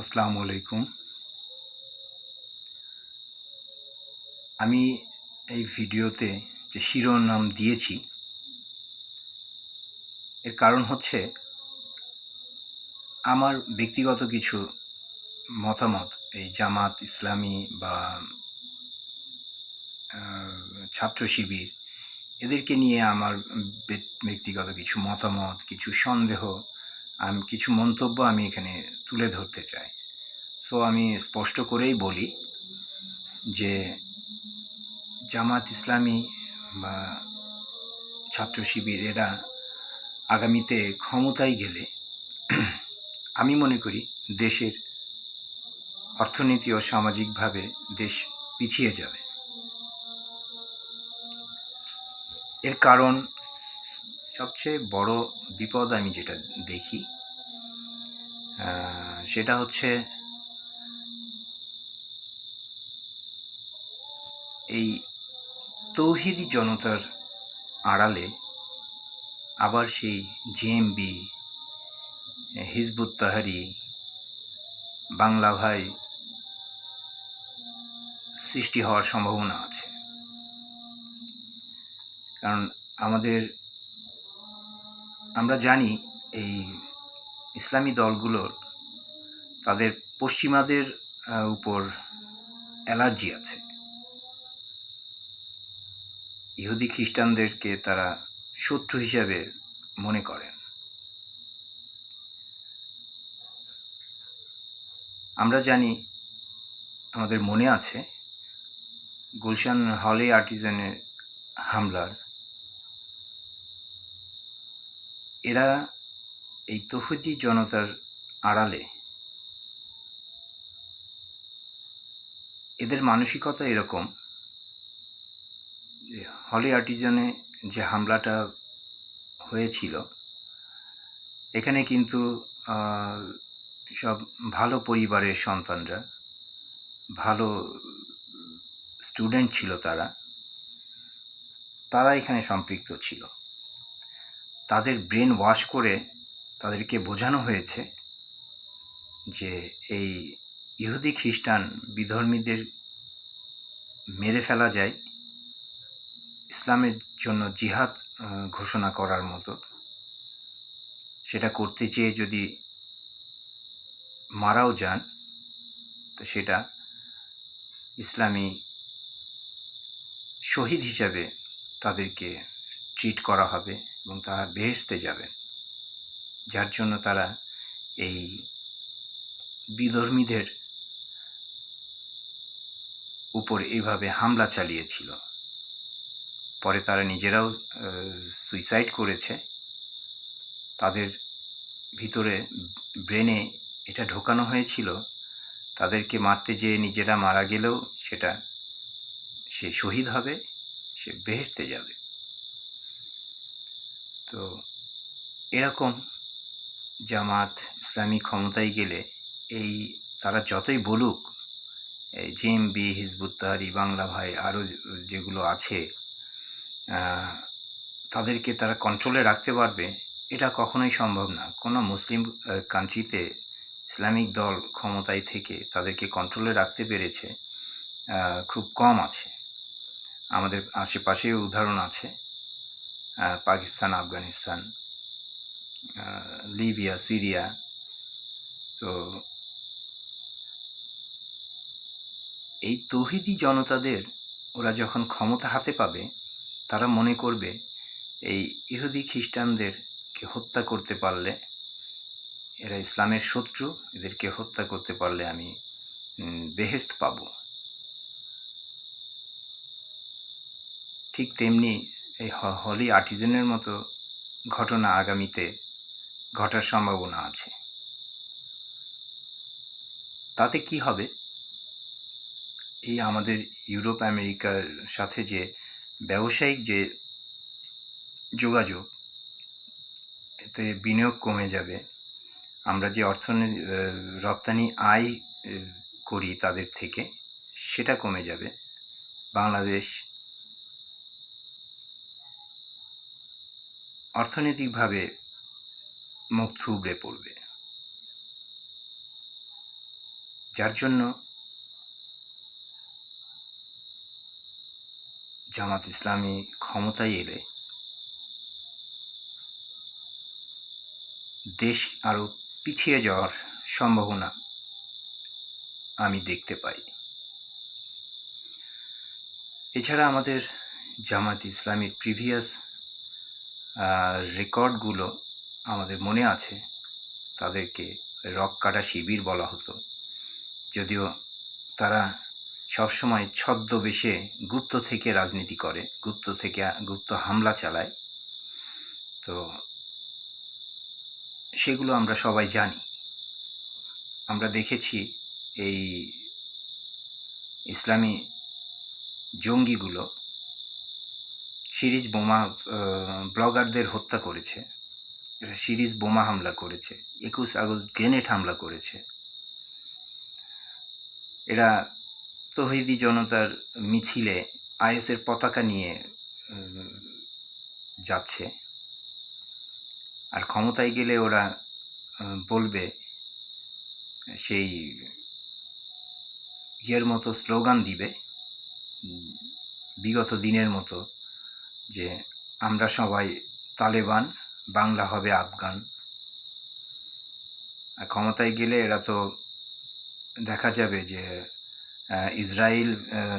আসসালামু আলাইকুম। আমি এই ভিডিওতে যে শিরোনাম দিয়েছি, এর কারণ হচ্ছে আমার ব্যক্তিগত কিছু মতামত, এই জামাত ইসলামী বা ছাত্র শিবির, এদেরকে নিয়ে আমার ব্যক্তিগত কিছু মতামত, কিছু সন্দেহ আমি, কিছু মন্তব্য আমি এখানে তুলে ধরতে চাই। সো আমি স্পষ্ট করেই বলি যে জামাত ইসলামী বা ছাত্র শিবির, এরা আগামীতে ক্ষমতায় গেলে আমি মনে করি দেশের অর্থনীতি ও সামাজিকভাবে দেশ পিছিয়ে যাবে। এর কারণ সবচেয়ে বড় বিপদ আমি যেটা দেখি সেটা হচ্ছে এই তৌহিদি জনতার আড়ালে আবার সেই জেএমবি হিজবুত তাহারি, বাংলা ভাই সৃষ্টি হওয়ার সম্ভাবনা আছে। কারণ আমাদের আমরা জানি এই ইসলামী দলগুলোর তাদের পশ্চিমাদের উপর অ্যালার্জি আছে। ইহুদি খ্রিস্টানদেরকে তারা শত্রু হিসাবে মনে করেন। আমরা জানি, আমাদের মনে আছে, গুলশান হলে আর্টিজানের হামলার। এরা এই তহুদি জনতার আড়ালে। এদের মানসিকতা এরকম হলি আর্টিজানে যে হামলাটা হয়েছিল, এখানে কিন্তু সব ভালো পরিবারের সন্তানরা, ভালো স্টুডেন্ট ছিল তারা তারা এখানে সম্পৃক্ত ছিল। তাদের ব্রেন ওয়াশ করে তাদেরকে বোঝানো হয়েছে যে এই ইহুদি খ্রিস্টান বিধর্মীদের মেরে ফেলা যায় ইসলামের জন্য জিহাদ ঘোষণা করার মতো। সেটা করতে চেয়ে যদি মারাও যান, তো সেটা ইসলামী শহীদ হিসাবে তাদেরকে ট্রিট করা হবে এবং তারা বেহেশতে যাবেন। যার জন্য তারা এই বিধর্মীদের উপর এইভাবে হামলা চালিয়েছিল। পরে তারা নিজেরাও সুইসাইড করেছে। তাদের ভিতরে ব্রেনে এটা ঢোকানো হয়েছিল। তাদেরকে মারতে যেয়ে নিজেরা মারা গেলেও সেটা, সে শহীদ হবে, সে বেহেশতে যাবে। তো এরকম জামাত ইসলামী ক্ষমতায় গেলে এই তারা যতই বলুক জেএমবি হিজবুত তাহারি, বাংলা ভাই আরও যেগুলো আছে তাদেরকে তারা কন্ট্রোলে রাখতে পারবে, এটা কখনোই সম্ভব না। কোনো মুসলিম কান্ট্রিতে ইসলামিক দল ক্ষমতায় থেকে তাদেরকে কন্ট্রোলে রাখতে পেরেছে খুব কম আছে। আমাদের আশেপাশে উদাহরণ আছে পাকিস্তান, আফগানিস্তান লিবিয়া, সিরিয়া। তো এই তৌহিদি জনতাদের, ওরা যখন ক্ষমতা হাতে পাবে, তারা মনে করবে, এই ইহুদি খ্রিস্টানদেরকে হত্যা করতে পারলে, এরা ইসলামের শত্রু, এদেরকে হত্যা করতে পারলে আমি বেহেস্ত পাব। ঠিক তেমনি এই হলি আর্টিজেনের মতো ঘটনা আগামীতে ঘটার সম্ভাবনা আছে। তাতে কি হবে? এই আমাদের ইউরোপ, আমেরিকার সাথে যে ব্যবসায়িক যে যোগাযোগ, এতে বিনিয়োগ কমে যাবে। আমরা যে অর্থনীতি রপ্তানি আয় করি তাদের থেকে, সেটা কমে যাবে। বাংলাদেশ অর্থনৈতিকভাবে মুখ থুবড়ে পড়বে। যার জন্য জামাত ইসলামী ক্ষমতায় এলে দেশ আরও পিছিয়ে যাওয়ার সম্ভাবনা আমি দেখতে পাই। এছাড়া আমাদের জামাত ইসলামীর প্রিভিয়াস রেকর্ডগুলো আমাদের মনে আছে, তাদেরকে রক কাটা শিবির বলা হতো। যদিও তারা সবসময় ছদ্মবেশে গুপ্ত থেকে রাজনীতি করে, গুপ্ত থেকে গুপ্ত হামলা চালায়। তো সেগুলো আমরা সবাই জানি। আমরা দেখেছি এই ইসলামী জঙ্গিগুলো সিরিজ বোমা ব্লগারদের হত্যা করেছে। এরা সিরিজ বোমা হামলা করেছে, একুশ আগস্ট গ্রেনেড হামলা করেছে। এরা তহিদি জনতার মিছিলে আইএসের পতাকা নিয়ে যাচ্ছে। আর ক্ষমতায় গেলে ওরা বলবে, সেই ইয়ের মতো স্লোগান দিবে বিগত দিনের মতো যে, আমরা সবাই তালেবান। বাংলা হবে আফগান। ক্ষমতায় গেলে এরা তো দেখা যাবে যে ইসরায়েল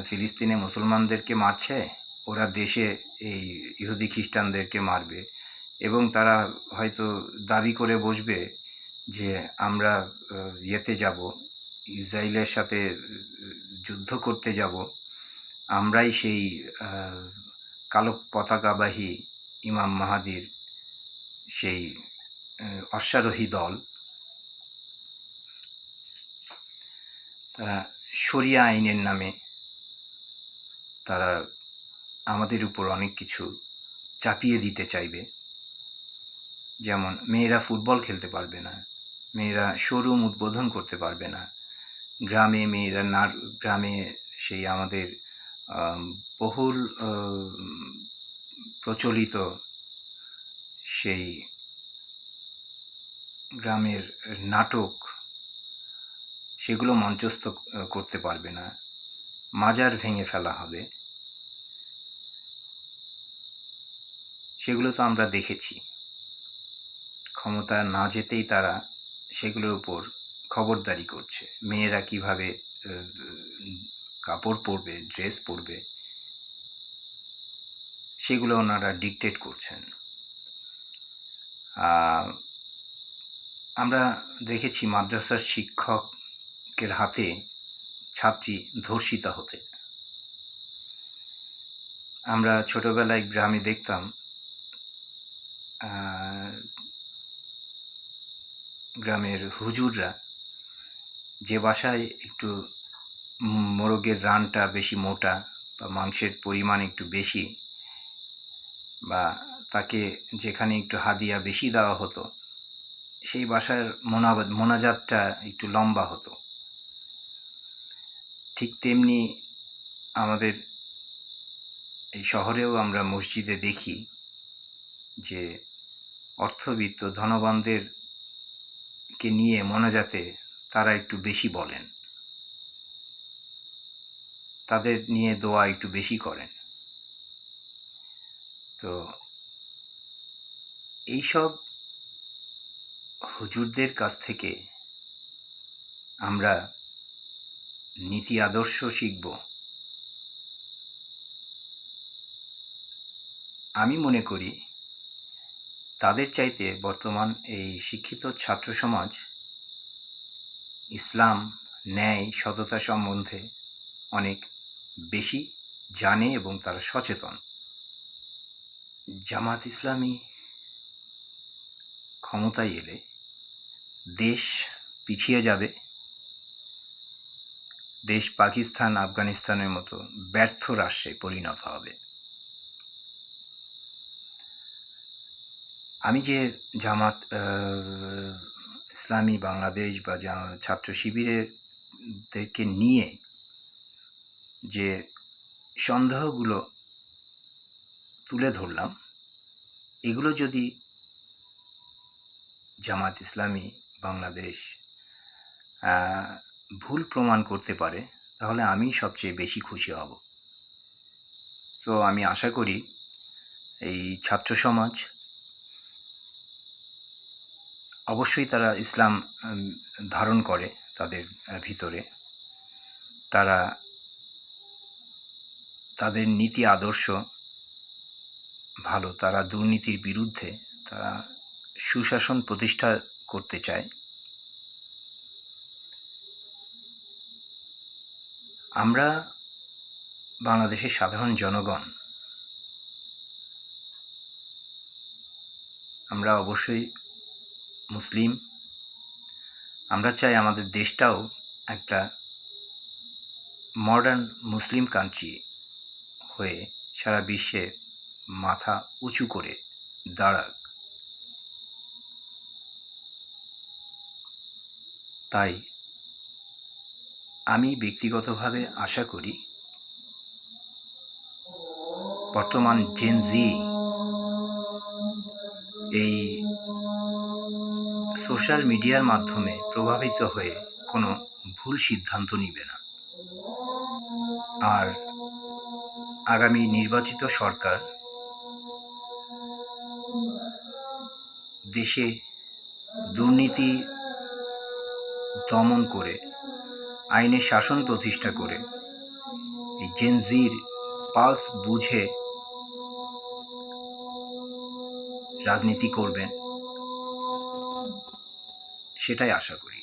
ফিলিস্তিনে মুসলমানদেরকে মারছে, ওরা দেশে এই ইহুদি খ্রিস্টানদেরকে মারবে। এবং তারা হয়তো দাবি করে বসবে যে, আমরা ইয়েতে যাব ইসরায়েলের সাথে যুদ্ধ করতে যাব। আমরাই সেই কালো পতাকাবাহী ইমাম মাহাদির সেই অশ্বারোহী দল। তারা শরিয়া আইনের নামে তারা আমাদের উপর অনেক কিছু চাপিয়ে দিতে চাইবে। যেমন মেয়েরা ফুটবল খেলতে পারবে না, মেয়েরা শোরুম উদ্বোধন করতে পারবে না, গ্রামে মেয়েরা না গ্রামে সেই আমাদের বহুল প্রচলিত সেই গ্রামের নাটক, সেগুলো মঞ্চস্থ করতে পারবে না। মাজার ভেঙে ফেলা হবে। সেগুলো তো আমরা দেখেছি। ক্ষমতা না যেতেই তারা সেগুলোর উপর খবরদারি করছে। মেয়েরা কীভাবে কাপড় পরবে, ড্রেস পরবে, সেগুলো ওনারা ডিকটেট করছেন। আমরা দেখেছি মাদ্রাসার শিক্ষকের হাতে ছাত্রী ধর্ষিতা হতে। আমরা ছোটবেলায় গ্রামে দেখতাম গ্রামের হুজুররা যে বাসায় একটু মোরগের রানটা বেশি মোটা বা মাংসের পরিমাণ একটু বেশি বা তাকে যেখানে একটু হাদিয়া বেশি দেওয়া হতো, সেই বাসার মোনাবাদ, মোনাজাতটা একটু লম্বা হতো। ঠিক তেমনি আমাদের এই শহরেও আমরা মসজিদে দেখি যে অর্থবিত্ত ধনবানদের কে নিয়ে মোনাজাতে তারা একটু বেশি বলেন। তাদের নিয়ে দোয়া একটু বেশি করেন। তো এইসব হুজুরদের কাছ থেকে আমরা নীতি আদর্শ শিখব। আমি মনে করি তাদের চাইতে বর্তমান এই শিক্ষিত ছাত্র সমাজ ইসলাম, ন্যায়, সততা সম্বন্ধে অনেক বেশি জানে এবং তারা সচেতন। জামাত ইসলামী ক্ষমতায় এলে দেশ পিছিয়ে যাবে। দেশ পাকিস্তান, আফগানিস্তানের মতো ব্যর্থ রাষ্ট্রে পরিণত হবে। আমি যে জামাত ইসলামী বাংলাদেশ বা ছাত্র শিবিরেরদেরকে নিয়ে যে সন্দেহগুলো তুলে ধরলাম, এগুলো যদি জামাত ইসলামী বাংলাদেশ ভুল প্রমাণ করতে পারে, তাহলে আমি সবচেয়ে বেশি খুশি হব। তো আমি আশা করি এই ছাত্র সমাজ অবশ্যই তারা ইসলাম ধারণ করে তাদের ভিতরে। তারা তাদের নীতি আদর্শ ভালো, তারা দুর্নীতির বিরুদ্ধে তারা সুশাসন প্রতিষ্ঠা করতে চায়। আমরা বাংলাদেশের সাধারণ জনগণ, আমরা অবশ্যই মুসলিম, আমরা চাই আমাদের দেশটাও একটা মডার্ন মুসলিম কান্ট্রি হয়ে সারা বিশ্বে মাথা উঁচু করে দাঁড়াক। তাই আমি ব্যক্তিগতভাবে আশা করি বর্তমান জেনজি এই সোশ্যাল মিডিয়ার মাধ্যমে প্রভাবিত হয়ে কোনো ভুল সিদ্ধান্ত নিবে না। আর আগামী নির্বাচিত সরকার দেশে দুর্নীতি দমন করে আইনের শাসন প্রতিষ্ঠা করে। এই জেনজির পালস বুঝে রাজনীতি করবেন, সেটাই আশা করি।